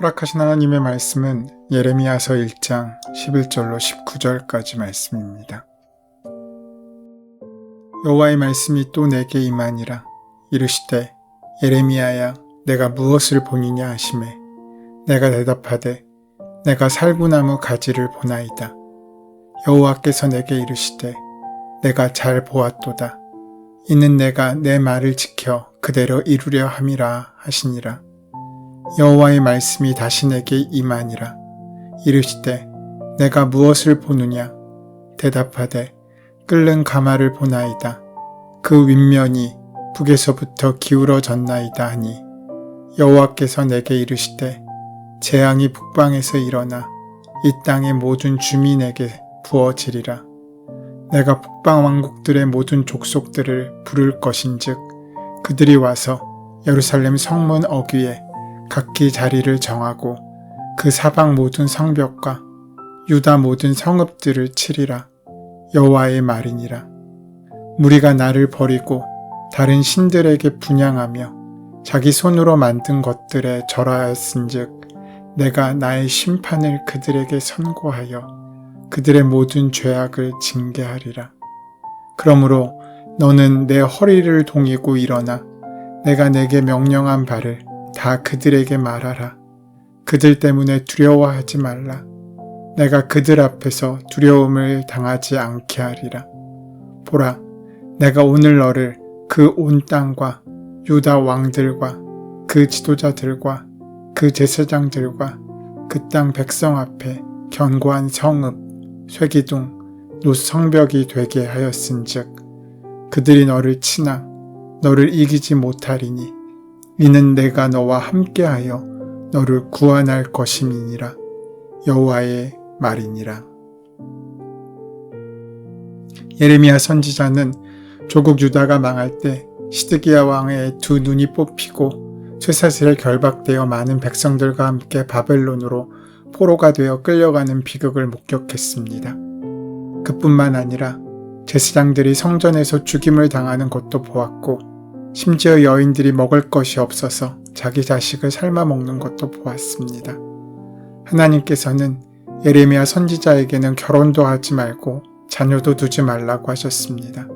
허락하신 하나님의 말씀은 예레미야서 1장 11절로 19절까지 말씀입니다. 여호와의 말씀이 또 내게 임하니라 이르시되 예레미야야 내가 무엇을 보니냐 하심에 내가 대답하되 내가 살구나무 가지를 보나이다. 여호와께서 내게 이르시되 내가 잘 보았도다. 이는 내가 내 말을 지켜 그대로 이루려 함이라 하시니라. 여호와의 말씀이 다시 내게 임하니라. 이르시되 내가 무엇을 보느냐? 대답하되 끓는 가마를 보나이다. 그 윗면이 북에서부터 기울어졌나이다 하니 여호와께서 내게 이르시되 재앙이 북방에서 일어나 이 땅의 모든 주민에게 부어지리라. 내가 북방 왕국들의 모든 족속들을 부를 것인즉 그들이 와서 예루살렘 성문 어귀에 각기 자리를 정하고 그 사방 모든 성벽과 유다 모든 성읍들을 치리라 여호와의 말이니라 무리가 나를 버리고 다른 신들에게 분양하며 자기 손으로 만든 것들에 절하였은즉 내가 나의 심판을 그들에게 선고하여 그들의 모든 죄악을 징계하리라 그러므로 너는 내 허리를 동이고 일어나 내가 내게 명령한 바를 다 그들에게 말하라. 그들 때문에 두려워하지 말라. 내가 그들 앞에서 두려움을 당하지 않게 하리라. 보라, 내가 오늘 너를 그 온 땅과 유다 왕들과 그 지도자들과 그 제사장들과 그 땅 백성 앞에 견고한 성읍, 쇠기둥, 노성벽이 되게 하였은즉 그들이 너를 치나 너를 이기지 못하리니 이는 내가 너와 함께하여 너를 구원할 것임이니라 여호와의 말이니라. 예레미야 선지자는 조국 유다가 망할 때 시드기야 왕의 두 눈이 뽑히고 쇠사슬에 결박되어 많은 백성들과 함께 바벨론으로 포로가 되어 끌려가는 비극을 목격했습니다. 그뿐만 아니라 제사장들이 성전에서 죽임을 당하는 것도 보았고 심지어 여인들이 먹을 것이 없어서 자기 자식을 삶아 먹는 것도 보았습니다. 하나님께서는 예레미야 선지자에게는 결혼도 하지 말고 자녀도 두지 말라고 하셨습니다.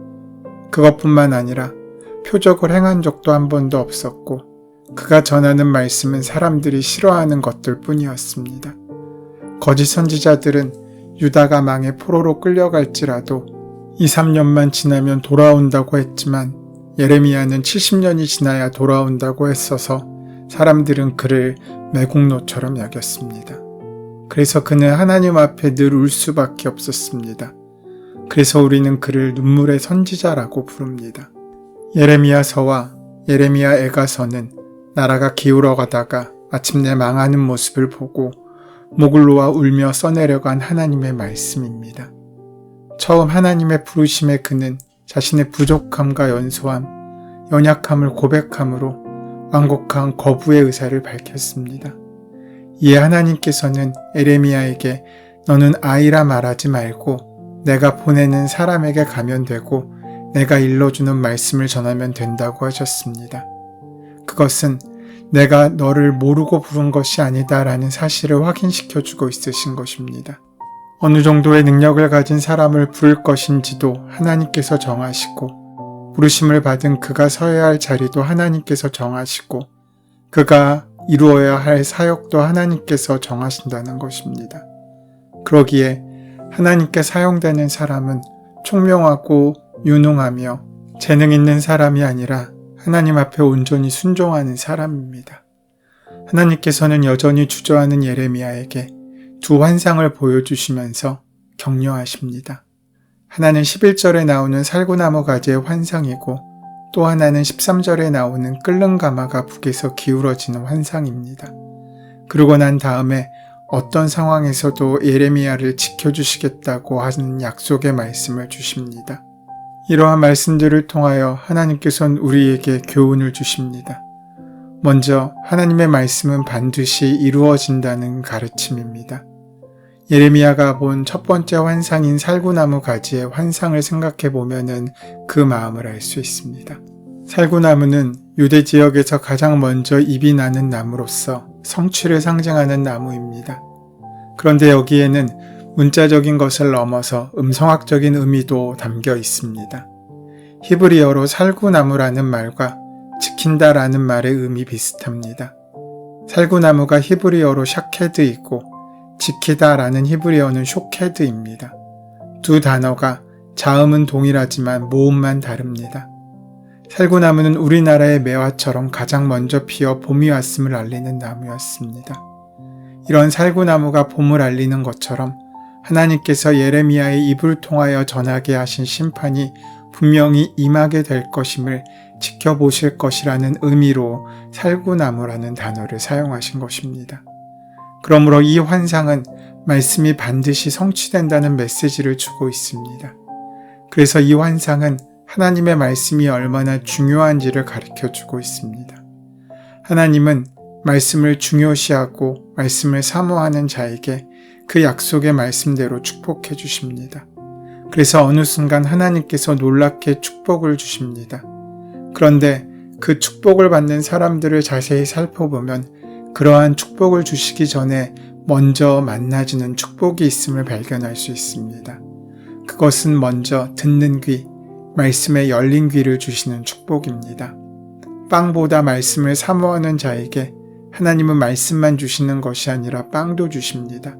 그것뿐만 아니라 표적을 행한 적도 한 번도 없었고 그가 전하는 말씀은 사람들이 싫어하는 것들 뿐이었습니다. 거짓 선지자들은 유다가 망해 포로로 끌려갈지라도 2, 3년만 지나면 돌아온다고 했지만 예레미야는 70년이 지나야 돌아온다고 했어서 사람들은 그를 매국노처럼 여겼습니다. 그래서 그는 하나님 앞에 늘 울 수밖에 없었습니다. 그래서 우리는 그를 눈물의 선지자라고 부릅니다. 예레미야서와 예레미야 애가서는 나라가 기울어 가다가 마침내 망하는 모습을 보고 목을 놓아 울며 써내려간 하나님의 말씀입니다. 처음 하나님의 부르심에 그는 자신의 부족함과 연소함, 연약함을 고백함으로 완곡한 거부의 의사를 밝혔습니다. 이에 하나님께서는 에레미야에게 너는 아이라 말하지 말고 내가 보내는 사람에게 가면 되고 내가 일러주는 말씀을 전하면 된다고 하셨습니다. 그것은 내가 너를 모르고 부른 것이 아니다라는 사실을 확인시켜 주고 있으신 것입니다. 어느 정도의 능력을 가진 사람을 부를 것인지도 하나님께서 정하시고, 부르심을 받은 그가 서야 할 자리도 하나님께서 정하시고, 그가 이루어야 할 사역도 하나님께서 정하신다는 것입니다. 그러기에 하나님께 사용되는 사람은 총명하고 유능하며 재능 있는 사람이 아니라 하나님 앞에 온전히 순종하는 사람입니다. 하나님께서는 여전히 주저하는 예레미야에게 두 환상을 보여주시면서 격려하십니다. 하나는 11절에 나오는 살구나무 가지의 환상이고 또 하나는 13절에 나오는 끓는 가마가 북에서 기울어지는 환상입니다. 그러고 난 다음에 어떤 상황에서도 예레미야를 지켜주시겠다고 하는 약속의 말씀을 주십니다. 이러한 말씀들을 통하여 하나님께서는 우리에게 교훈을 주십니다. 먼저 하나님의 말씀은 반드시 이루어진다는 가르침입니다. 예레미야가 본 첫 번째 환상인 살구나무 가지의 환상을 생각해 보면은 그 마음을 알 수 있습니다. 살구나무는 유대 지역에서 가장 먼저 잎이 나는 나무로서 성취를 상징하는 나무입니다. 그런데 여기에는 문자적인 것을 넘어서 음성학적인 의미도 담겨 있습니다. 히브리어로 살구나무라는 말과 지킨다라는 말의 의미 비슷합니다. 살구나무가 히브리어로 샤케드이고 지키다라는 히브리어는 쇼케드입니다. 두 단어가 자음은 동일하지만 모음만 다릅니다. 살구나무는 우리나라의 매화처럼 가장 먼저 피어 봄이 왔음을 알리는 나무였습니다. 이런 살구나무가 봄을 알리는 것처럼 하나님께서 예레미야의 입을 통하여 전하게 하신 심판이 분명히 임하게 될 것임을 지켜보실 것이라는 의미로 살구나무라는 단어를 사용하신 것입니다. 그러므로 이 환상은 말씀이 반드시 성취된다는 메시지를 주고 있습니다. 그래서 이 환상은 하나님의 말씀이 얼마나 중요한지를 가르쳐 주고 있습니다. 하나님은 말씀을 중요시하고 말씀을 사모하는 자에게 그 약속의 말씀대로 축복해 주십니다. 그래서 어느 순간 하나님께서 놀랍게 축복을 주십니다. 그런데 그 축복을 받는 사람들을 자세히 살펴보면 그러한 축복을 주시기 전에 먼저 만나주는 축복이 있음을 발견할 수 있습니다. 그것은 먼저 듣는 귀, 말씀에 열린 귀를 주시는 축복입니다. 빵보다 말씀을 사모하는 자에게 하나님은 말씀만 주시는 것이 아니라 빵도 주십니다.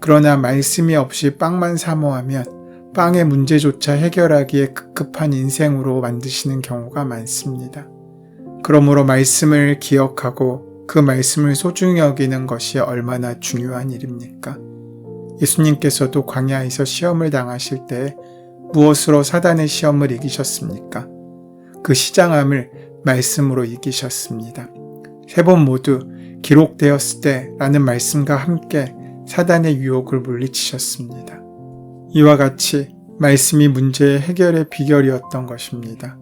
그러나 말씀이 없이 빵만 사모하면 빵의 문제조차 해결하기에 급급한 인생으로 만드시는 경우가 많습니다. 그러므로 말씀을 기억하고 그 말씀을 소중히 여기는 것이 얼마나 중요한 일입니까? 예수님께서도 광야에서 시험을 당하실 때 무엇으로 사단의 시험을 이기셨습니까? 그 시장함을 말씀으로 이기셨습니다. 세 번 모두 기록되었을 때 라는 말씀과 함께 사단의 유혹을 물리치셨습니다. 이와 같이 말씀이 문제의 해결의 비결이었던 것입니다.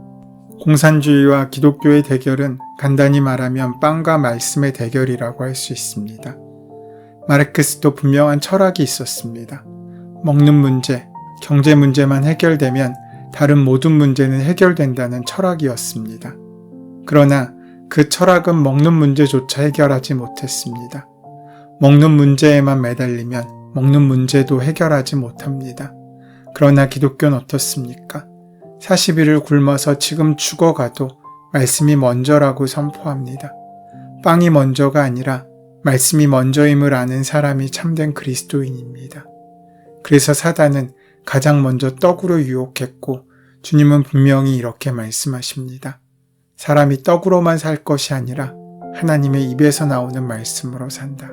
공산주의와 기독교의 대결은 간단히 말하면 빵과 말씀의 대결이라고 할 수 있습니다. 마르크스도 분명한 철학이 있었습니다. 먹는 문제, 경제 문제만 해결되면 다른 모든 문제는 해결된다는 철학이었습니다. 그러나 그 철학은 먹는 문제조차 해결하지 못했습니다. 먹는 문제에만 매달리면 먹는 문제도 해결하지 못합니다. 그러나 기독교는 어떻습니까? 40일을 굶어서 지금 죽어가도 말씀이 먼저라고 선포합니다. 빵이 먼저가 아니라 말씀이 먼저임을 아는 사람이 참된 그리스도인입니다. 그래서 사단은 가장 먼저 떡으로 유혹했고 주님은 분명히 이렇게 말씀하십니다. 사람이 떡으로만 살 것이 아니라 하나님의 입에서 나오는 말씀으로 산다.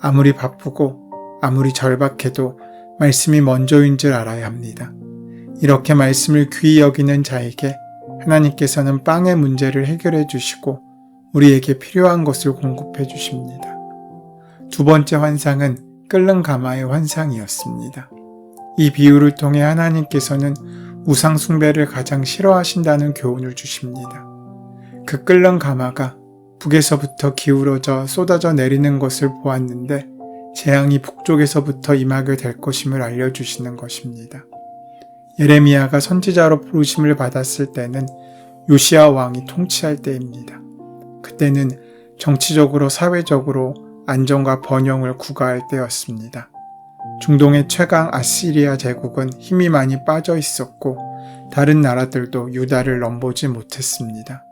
아무리 바쁘고 아무리 절박해도 말씀이 먼저인 줄 알아야 합니다. 이렇게 말씀을 귀히 여기는 자에게 하나님께서는 빵의 문제를 해결해 주시고 우리에게 필요한 것을 공급해 주십니다. 두 번째 환상은 끓는 가마의 환상이었습니다. 이 비유를 통해 하나님께서는 우상숭배를 가장 싫어하신다는 교훈을 주십니다. 그 끓는 가마가 북에서부터 기울어져 쏟아져 내리는 것을 보았는데 재앙이 북쪽에서부터 임하게 될 것임을 알려주시는 것입니다. 예레미야가 선지자로 부르심을 받았을 때는 요시아 왕이 통치할 때입니다. 그때는 정치적으로 사회적으로 안정과 번영을 구가할 때였습니다. 중동의 최강 아시리아 제국은 힘이 많이 빠져 있었고 다른 나라들도 유다를 넘보지 못했습니다.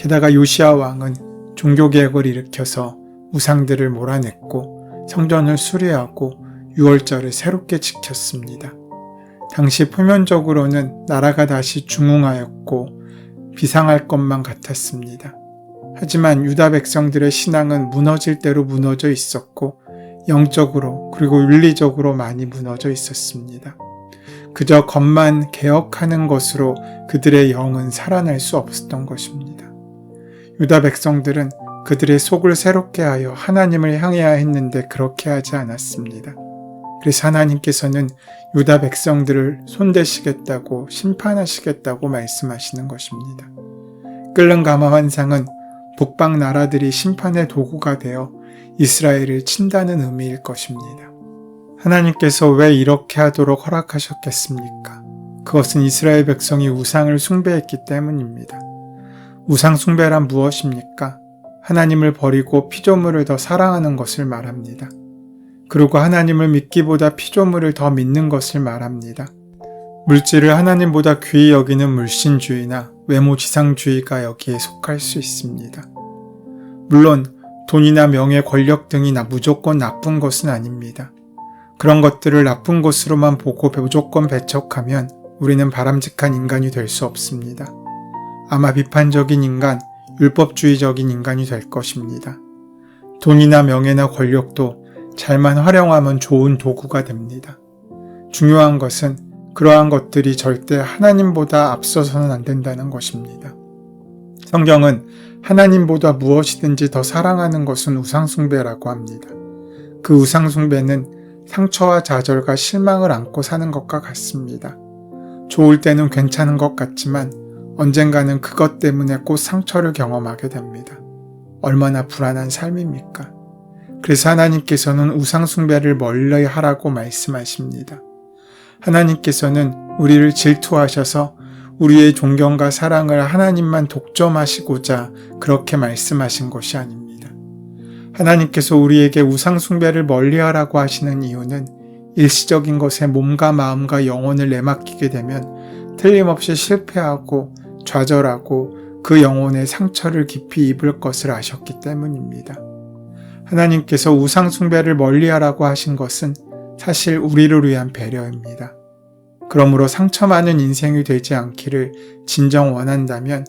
게다가 요시아 왕은 종교개혁을 일으켜서 우상들을 몰아냈고 성전을 수리하고 유월절을 새롭게 지켰습니다. 당시 표면적으로는 나라가 다시 중흥하였고 비상할 것만 같았습니다. 하지만 유다 백성들의 신앙은 무너질 대로 무너져 있었고 영적으로 그리고 윤리적으로 많이 무너져 있었습니다. 그저 겉만 개혁하는 것으로 그들의 영은 살아날 수 없었던 것입니다. 유다 백성들은 그들의 속을 새롭게 하여 하나님을 향해야 했는데 그렇게 하지 않았습니다. 그래서 하나님께서는 유다 백성들을 손대시겠다고 심판하시겠다고 말씀하시는 것입니다. 끓는 가마 환상은 북방 나라들이 심판의 도구가 되어 이스라엘을 친다는 의미일 것입니다. 하나님께서 왜 이렇게 하도록 허락하셨겠습니까? 그것은 이스라엘 백성이 우상을 숭배했기 때문입니다. 우상 숭배란 무엇입니까? 하나님을 버리고 피조물을 더 사랑하는 것을 말합니다. 그리고 하나님을 믿기보다 피조물을 더 믿는 것을 말합니다. 물질을 하나님보다 귀히 여기는 물신주의나 외모지상주의가 여기에 속할 수 있습니다. 물론 돈이나 명예, 권력 등이 나 무조건 나쁜 것은 아닙니다. 그런 것들을 나쁜 것으로만 보고 무조건 배척하면 우리는 바람직한 인간이 될 수 없습니다. 아마 비판적인 인간, 율법주의적인 인간이 될 것입니다. 돈이나 명예나 권력도 잘만 활용하면 좋은 도구가 됩니다. 중요한 것은 그러한 것들이 절대 하나님보다 앞서서는 안 된다는 것입니다. 성경은 하나님보다 무엇이든지 더 사랑하는 것은 우상숭배라고 합니다. 그 우상숭배는 상처와 좌절과 실망을 안고 사는 것과 같습니다. 좋을 때는 괜찮은 것 같지만 언젠가는 그것 때문에 꼭 상처를 경험하게 됩니다. 얼마나 불안한 삶입니까? 그래서 하나님께서는 우상숭배를 멀리 하라고 말씀하십니다. 하나님께서는 우리를 질투하셔서 우리의 존경과 사랑을 하나님만 독점하시고자 그렇게 말씀하신 것이 아닙니다. 하나님께서 우리에게 우상숭배를 멀리 하라고 하시는 이유는 일시적인 것에 몸과 마음과 영혼을 내맡기게 되면 틀림없이 실패하고 좌절하고 그 영혼의 상처를 깊이 입을 것을 아셨기 때문입니다. 하나님께서 우상숭배를 멀리하라고 하신 것은 사실 우리를 위한 배려입니다. 그러므로 상처 많은 인생이 되지 않기를 진정 원한다면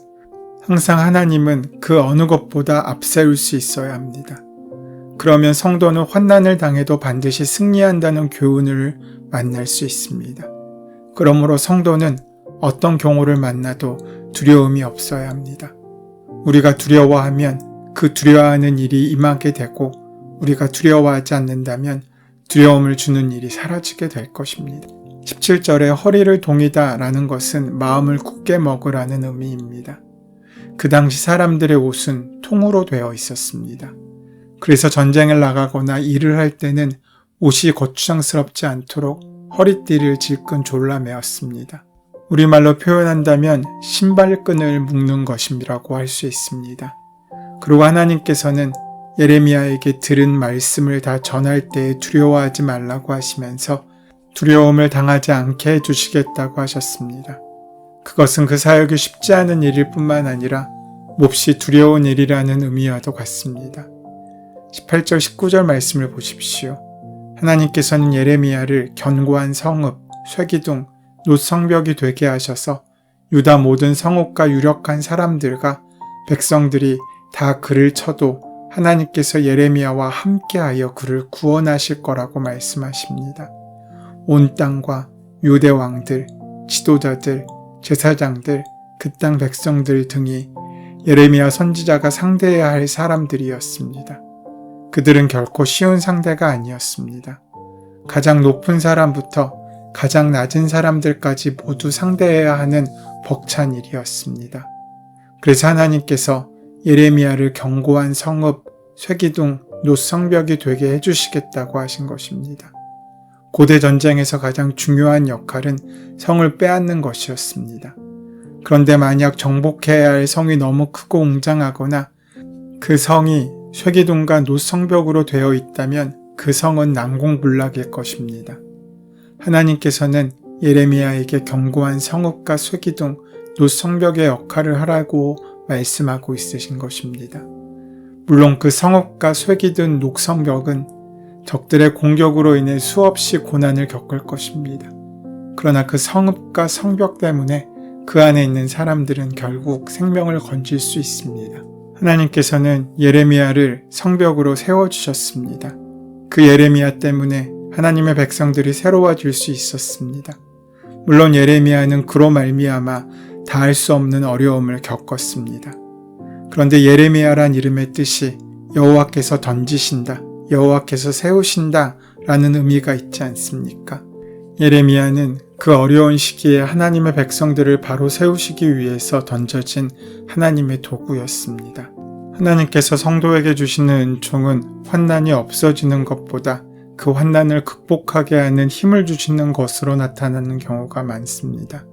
항상 하나님은 그 어느 것보다 앞세울 수 있어야 합니다. 그러면 성도는 환난을 당해도 반드시 승리한다는 교훈을 만날 수 있습니다. 그러므로 성도는 어떤 경우를 만나도 두려움이 없어야 합니다. 우리가 두려워하면 그 두려워하는 일이 임하게 되고 우리가 두려워하지 않는다면 두려움을 주는 일이 사라지게 될 것입니다. 17절에 허리를 동이다 라는 것은 마음을 굳게 먹으라는 의미입니다. 그 당시 사람들의 옷은 통으로 되어 있었습니다. 그래서 전쟁을 나가거나 일을 할 때는 옷이 거추장스럽지 않도록 허리띠를 질끈 졸라 매었습니다. 우리말로 표현한다면 신발끈을 묶는 것이라고 할 수 있습니다. 그리고 하나님께서는 예레미야에게 들은 말씀을 다 전할 때 두려워하지 말라고 하시면서 두려움을 당하지 않게 해주시겠다고 하셨습니다. 그것은 그 사역이 쉽지 않은 일일 뿐만 아니라 몹시 두려운 일이라는 의미와도 같습니다. 18절 19절 말씀을 보십시오. 하나님께서는 예레미야를 견고한 성읍, 쇠기둥, 노성벽이 되게 하셔서 유다 모든 성읍과 유력한 사람들과 백성들이 다 그를 쳐도 하나님께서 예레미야와 함께하여 그를 구원하실 거라고 말씀하십니다. 온 땅과 유대 왕들, 지도자들, 제사장들, 그 땅 백성들 등이 예레미야 선지자가 상대해야 할 사람들이었습니다. 그들은 결코 쉬운 상대가 아니었습니다. 가장 높은 사람부터 가장 낮은 사람들까지 모두 상대해야 하는 벅찬 일이었습니다. 그래서 하나님께서 예레미야를 견고한 성읍, 쇠기둥, 노성벽이 되게 해주시겠다고 하신 것입니다. 고대 전쟁에서 가장 중요한 역할은 성을 빼앗는 것이었습니다. 그런데 만약 정복해야 할 성이 너무 크고 웅장하거나 그 성이 쇠기둥과 노성벽으로 되어 있다면 그 성은 난공불락일 것입니다. 하나님께서는 예레미야에게 견고한 성읍과 쇠기둥, 노성벽의 역할을 하라고 말씀하고 있으신 것입니다. 물론 그 성읍과 쇠기둥 녹성벽은 적들의 공격으로 인해 수없이 고난을 겪을 것입니다. 그러나 그 성읍과 성벽 때문에 그 안에 있는 사람들은 결국 생명을 건질 수 있습니다. 하나님께서는 예레미야를 성벽으로 세워주셨습니다. 그 예레미야 때문에 하나님의 백성들이 새로워질 수 있었습니다. 물론 예레미야는 그로 말미암아 다할 수 없는 어려움을 겪었습니다. 그런데 예레미야란 이름의 뜻이 여호와께서 던지신다, 여호와께서 세우신다 라는 의미가 있지 않습니까? 예레미야는 그 어려운 시기에 하나님의 백성들을 바로 세우시기 위해서 던져진 하나님의 도구였습니다. 하나님께서 성도에게 주시는 은총은 환난이 없어지는 것보다 그 환난을 극복하게 하는 힘을 주시는 것으로 나타나는 경우가 많습니다.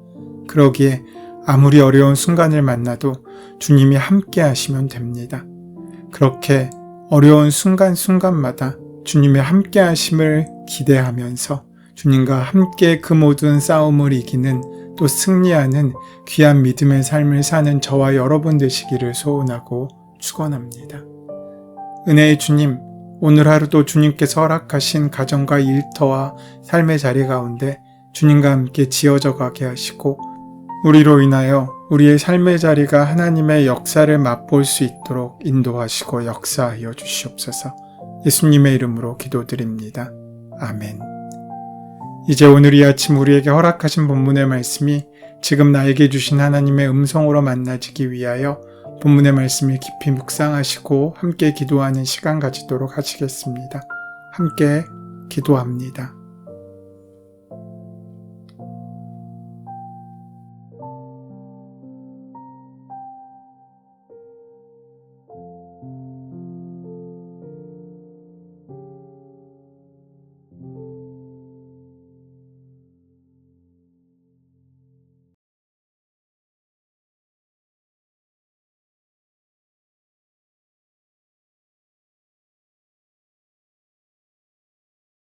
그러기에 아무리 어려운 순간을 만나도 주님이 함께 하시면 됩니다. 그렇게 어려운 순간순간마다 주님의 함께 하심을 기대하면서 주님과 함께 그 모든 싸움을 이기는 또 승리하는 귀한 믿음의 삶을 사는 저와 여러분 되시기를 소원하고 축원합니다. 은혜의 주님, 오늘 하루도 주님께서 허락하신 가정과 일터와 삶의 자리 가운데 주님과 함께 지어져 가게 하시고 우리로 인하여 우리의 삶의 자리가 하나님의 역사를 맛볼 수 있도록 인도하시고 역사하여 주시옵소서. 예수님의 이름으로 기도드립니다. 아멘. 이제 오늘 이 아침 우리에게 허락하신 본문의 말씀이 지금 나에게 주신 하나님의 음성으로 만나지기 위하여 본문의 말씀을 깊이 묵상하시고 함께 기도하는 시간 가지도록 하시겠습니다. 함께 기도합니다.